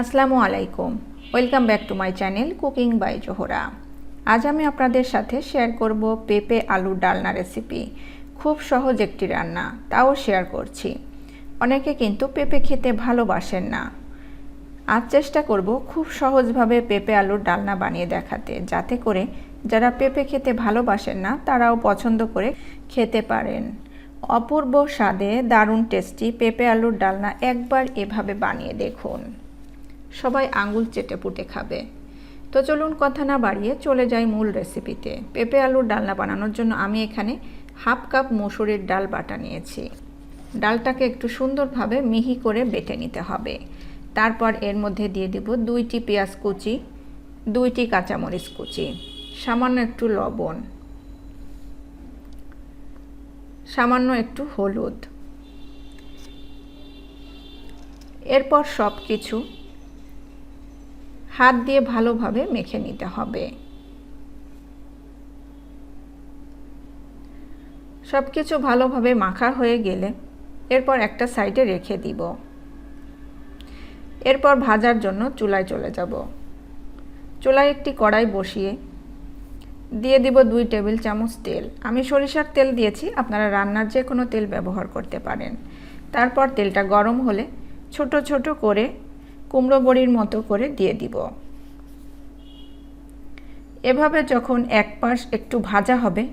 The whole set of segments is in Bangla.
আসসালামু আলাইকুম। Welcome back to my channel cooking by Zohra আজ আমি আপনাদের সাথে শেয়ার করব পেঁপে আলুর ডালনা রেসিপি খুব সহজ একটি রান্না, তাও শেয়ার করছি। অনেকে কিন্তু পেঁপে খেতে ভালোবাসেন না। আজ চেষ্টা করব খুব সহজভাবে পেঁপে আলুর ডালনা বানিয়ে দেখাতে, যাতে করে যারা পেঁপে খেতে ভালোবাসেন না, তারাও পছন্দ করে খেতে পারেন। অপূর্ব স্বাদে দারুণ টেস্টি পেঁপে আলুর ডালনা একবার এভাবে বানিয়ে দেখুন। সবাই আঙুল চেটে পুটে খাবে। তো চলুন কথা না বাড়িয়ে চলে যাই মূল রেসিপিতে। পেঁপে আলুর ডালনা বানানোর জন্য আমি এখানে হাফ কাপ মসুরির ডাল বাটা নিয়েছি। ডালটাকে একটু সুন্দরভাবে মিহি করে বেটে নিতে হবে। তারপর এর মধ্যে দিয়ে দিব দুইটি পেঁয়াজ কুচি, দুইটি কাঁচামরিচ কুচি, সামান্য একটু লবণ, সামান্য একটু হলুদ। এরপর সব কিছু হাত দিয়ে ভালোভাবে মেখে নিতে হবে। সব কিছু ভালোভাবে মাখা হয়ে গেলে এরপর একটা সাইডে রেখে দিব। এরপর ভাজার জন্য চুলায় চলে যাব। চুলায় একটি কড়াই বসিয়ে দিয়ে দিব দুই টেবিল চামচ তেল। আমি সরিষার তেল দিয়েছি, আপনারা রান্নার যে কোনো তেল ব্যবহার করতে পারেন। তারপর তেলটা গরম হলে ছোট ছোট করে কুমড়ো বড়ির মতো করে দিয়ে দিব। এভাবে যখন এক পাশ একটু ভাজা হবে,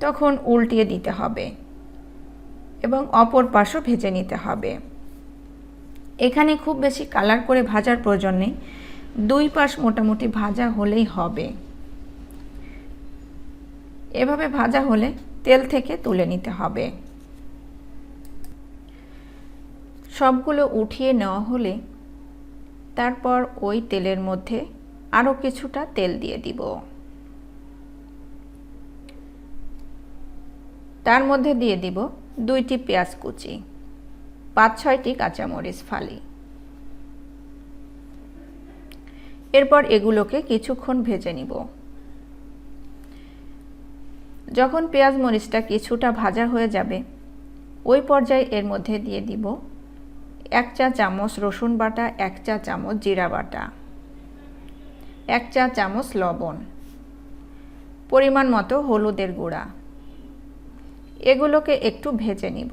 তখন উল্টিয়ে দিতে হবে এবং অপর পাশও ভেজে নিতে হবে। এখানে খুব বেশি কালার করে ভাজার প্রয়োজন নেই, দুই পাশ মোটামুটি ভাজা হলেই হবে। এভাবে ভাজা হলে তেল থেকে তুলে নিতে হবে। সবগুলো উঠিয়ে নেওয়া হলে তারপর ওই তেলের মধ্যে আরও কিছুটা তেল দিয়ে দিব। তার মধ্যে দিয়ে দিব দুইটি পেঁয়াজ কুচি, পাঁচ ছয়টি কাঁচামরিচ ফালি। এরপর এগুলোকে কিছুক্ষণ ভেজে নিব। যখন পেঁয়াজ মরিচটা কিছুটা ভাজা হয়ে যাবে, ওই পর্যায়ে এর মধ্যে দিয়ে দিব এক চা চামচ রসুন বাটা, এক চা চামচ জিরা বাটা, এক চা চামচ লবণ, পরিমাণ মতো হলুদের গুঁড়া। এগুলোকে একটু ভেজে নিব।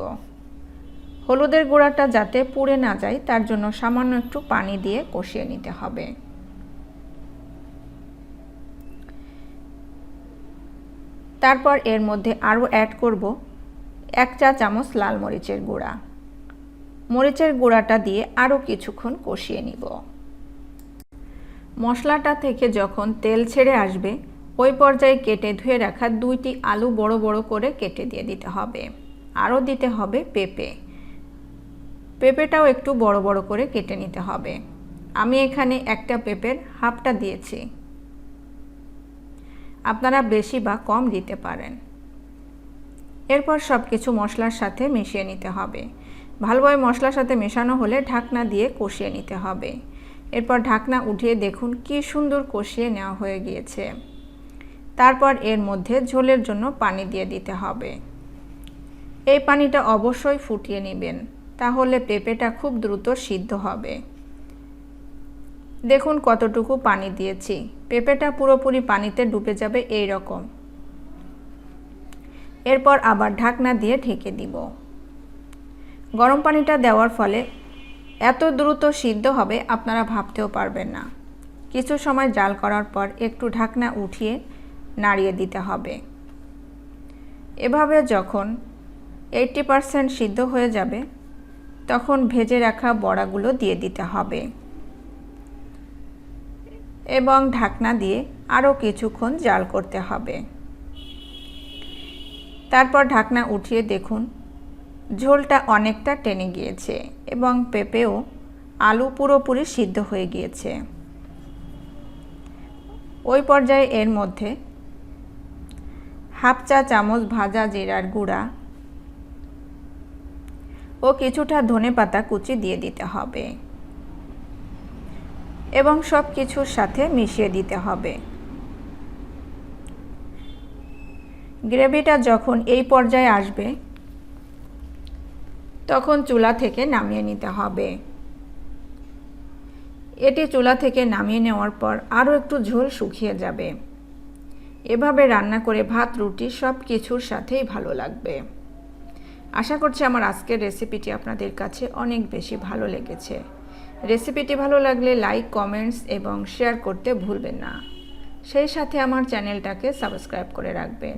হলুদের গুঁড়াটা যাতে পুড়ে না যায়, তার জন্য সামান্য একটু পানি দিয়ে কষিয়ে নিতে হবে। তারপর এর মধ্যে আরও অ্যাড করব এক চা চামচ লাল মরিচের গুঁড়া। মরিচের গুঁড়াটা দিয়ে আরও কিছুক্ষণ কষিয়ে নিব। মশলাটা থেকে যখন তেল ছেড়ে আসবে, ওই পর্যায়ে কেটে ধুয়ে রাখা দুইটি আলু বড় বড় করে কেটে দিয়ে দিতে হবে। আরও দিতে হবে পেঁপে। পেঁপেটাও একটু বড় বড় করে কেটে নিতে হবে। আমি এখানে একটা পেঁপের হাফটা দিয়েছি। আপনারা বেশি বা কম দিতে পারেন। এরপর সব কিছু মশলার সাথে মিশিয়ে নিতে হবে। ভালোভাবে মশলার সাথে মেশানো হলে ঢাকনা দিয়ে কষিয়ে নিতে হবে। এরপর ঢাকনা উঠিয়ে দেখুন কি সুন্দর কষিয়ে নেওয়া হয়ে গিয়েছে। তারপর এর মধ্যে ঝোলের জন্য পানি দিয়ে দিতে হবে। এই পানিটা অবশ্যই ফুটিয়ে নেবেন, তাহলে পেঁপেটা খুব দ্রুত সিদ্ধ হবে। দেখুন কতটুকু পানি দিয়েছি। পেঁপেটা পুরোপুরি পানিতে ডুবে যাবে এই রকম এরপর আবার ঢাকনা দিয়ে ঢেকে দিব। গরম পানিটা দেওয়ার ফলে এত দ্রুত সিদ্ধ হবে আপনারা ভাবতেও পারবেন না। কিছু সময় জাল করার পর একটু ঢাকনা উঠিয়ে নাড়িয়ে দিতে হবে। এভাবে যখন এইটটি পারসেন্ট সিদ্ধ হয়ে যাবে, তখন ভেজে রাখা বড়াগুলো দিয়ে দিতে হবে। এবং ঢাকনা দিয়ে আরও কিছুক্ষণ জাল করতে হবে। তারপর ঢাকনা উঠিয়ে দেখুন ঝোলটা অনেকটা টেনে গিয়েছে এবং পেঁপেও আলু পুরোপুরি সিদ্ধ হয়ে গিয়েছে। ওই পর্যায়ে এর মধ্যে হাফ চা চামচ ভাজা জিরার গুঁড়া ও কিছুটা ধনে পাতা কুচি দিয়ে দিতে হবে এবং সব কিছুর সাথে মিশিয়ে দিতে হবে। গ্রেভিটা যখন এই পর্যায়ে আসবে তখন চুলা থেকে নামিয়ে নিতে হবে। এটি চুলা থেকে নামিয়ে নেওয়ার পর আরও একটু ঝোল শুকিয়ে যাবে। এভাবে রান্না করে ভাত, রুটি সব কিছুর সাথেই ভালো লাগবে। আশা করছি আমার আজকের রেসিপিটি আপনাদের কাছে অনেক বেশি ভালো লেগেছে। রেসিপিটি ভালো লাগলে লাইক, কমেন্টস এবং শেয়ার করতে ভুলবেন না। সেই সাথে আমার চ্যানেলটাকে সাবস্ক্রাইব করে রাখবেন।